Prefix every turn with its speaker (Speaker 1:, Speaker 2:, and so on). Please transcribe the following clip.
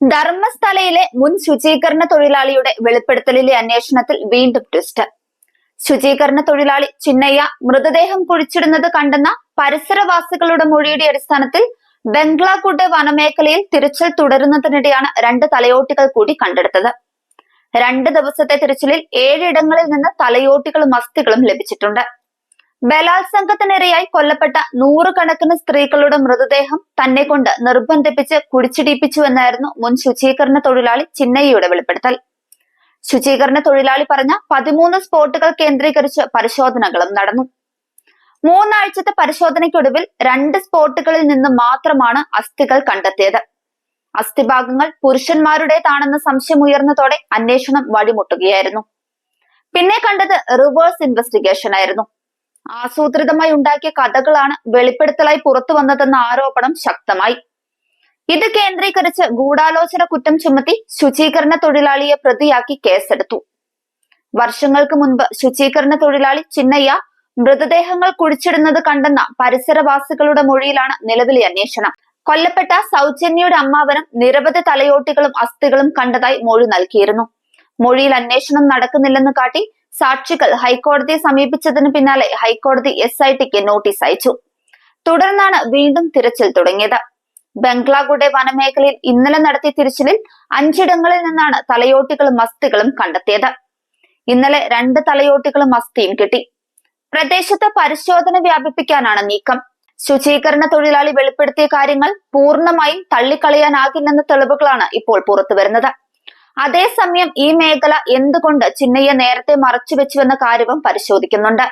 Speaker 1: ധർമ്മസ്ഥലയിലെ മുൻ ശുചീകരണ തൊഴിലാളിയുടെ വെളിപ്പെടുത്തലിലെ അന്വേഷണത്തിൽ വീണ്ടും ട്വിസ്റ്റ് ശുചീകരണ തൊഴിലാളി ചിന്നയ്യ മൃതദേഹം കുഴിച്ചിടുന്നത് കണ്ടെന്ന പരിസരവാസികളുടെ മൊഴിയുടെ അടിസ്ഥാനത്തിൽ ബംഗ്ലാകുട്ട് വനമേഖലയിൽ തിരച്ചിൽ തുടരുന്നതിനിടെയാണ് രണ്ട് തലയോട്ടികൾ കൂടി കണ്ടെടുത്തത്. രണ്ട് ദിവസത്തെ തിരച്ചിലിൽ ഏഴിടങ്ങളിൽ നിന്ന് തലയോട്ടികളും അസ്ഥികളും ലഭിച്ചിട്ടുണ്ട്. ബലാത്സംഗത്തിനിരയായി കൊല്ലപ്പെട്ട നൂറുകണക്കിന് സ്ത്രീകളുടെ മൃതദേഹം തന്നെ കൊണ്ട് നിർബന്ധിപ്പിച്ച് കുടിച്ചിടിപ്പിച്ചുവെന്നായിരുന്നു മുൻ ശുചീകരണ തൊഴിലാളി ചിന്നയ്യയുടെ വെളിപ്പെടുത്തൽ. ശുചീകരണ തൊഴിലാളി പറഞ്ഞ പതിമൂന്ന് സ്പോട്ടുകൾ കേന്ദ്രീകരിച്ച് പരിശോധനകളും നടന്നു. മൂന്നാഴ്ചത്തെ പരിശോധനയ്ക്കൊടുവിൽ രണ്ട് സ്പോട്ടുകളിൽ നിന്ന് മാത്രമാണ് അസ്ഥികൾ കണ്ടെത്തിയത്. അസ്ഥിഭാഗങ്ങൾ പുരുഷന്മാരുടേതാണെന്ന സംശയമുയർന്നതോടെ അന്വേഷണം വഴിമുട്ടുകയായിരുന്നു. പിന്നെ കണ്ടത് റിവേഴ്സ് ഇൻവെസ്റ്റിഗേഷൻ ആയിരുന്നു ആസൂത്രിതമായി ഉണ്ടാക്കിയ കഥകളാണ് വെളിപ്പെടുത്തലായി പുറത്തു വന്നതെന്ന ആരോപണം ശക്തമായി. ഇത് കേന്ദ്രീകരിച്ച് ഗൂഢാലോചന കുറ്റം ചുമത്തി ശുചീകരണ തൊഴിലാളിയെ പ്രതിയാക്കി കേസെടുത്തു. വർഷങ്ങൾക്ക് മുൻപ് ശുചീകരണ തൊഴിലാളി ചിന്നയ്യ മൃതദേഹങ്ങൾ കുഴിച്ചിടുന്നത് കണ്ടെന്ന പരിസരവാസികളുടെ മൊഴിയിലാണ് നിലവിലെ അന്വേഷണം. കൊല്ലപ്പെട്ട സൗജന്യയുടെ അമ്മാവനും നിരവധി തലയോട്ടികളും അസ്ഥികളും കണ്ടതായി മൊഴി നൽകിയിരുന്നു. മൊഴിയിൽ അന്വേഷണം നടക്കുന്നില്ലെന്ന് കാട്ടി സാക്ഷികൾ ഹൈക്കോടതിയെ സമീപിച്ചതിന് പിന്നാലെ ഹൈക്കോടതി എസ് ഐ ടിക്ക് നോട്ടീസ് അയച്ചു. തുടർന്നാണ് വീണ്ടും തിരച്ചിൽ തുടങ്ങിയത്. ബംഗ്ലാഗുഡെ വനമേഖലയിൽ ഇന്നലെ നടത്തിയ തിരച്ചിലിൽ അഞ്ചിടങ്ങളിൽ നിന്നാണ് തലയോട്ടികളും മസ്തികളും കണ്ടെത്തിയത്. ഇന്നലെ രണ്ട് തലയോട്ടികളും മസ്തിയും കിട്ടി. പ്രദേശത്ത് പരിശോധന വ്യാപിപ്പിക്കാനാണ് നീക്കം. ശുചീകരണ തൊഴിലാളി വെളിപ്പെടുത്തിയ കാര്യങ്ങൾ പൂർണമായും തള്ളിക്കളയാനാകില്ലെന്ന തെളിവുകളാണ് ഇപ്പോൾ പുറത്തുവരുന്നത്. അതേസമയം ഈ മേഖല എന്തുകൊണ്ട് ചിന്നയ്യ നേരത്തെ മറച്ചുവെച്ചുവെന്ന കാര്യവും പരിശോധിക്കുന്നുണ്ട്.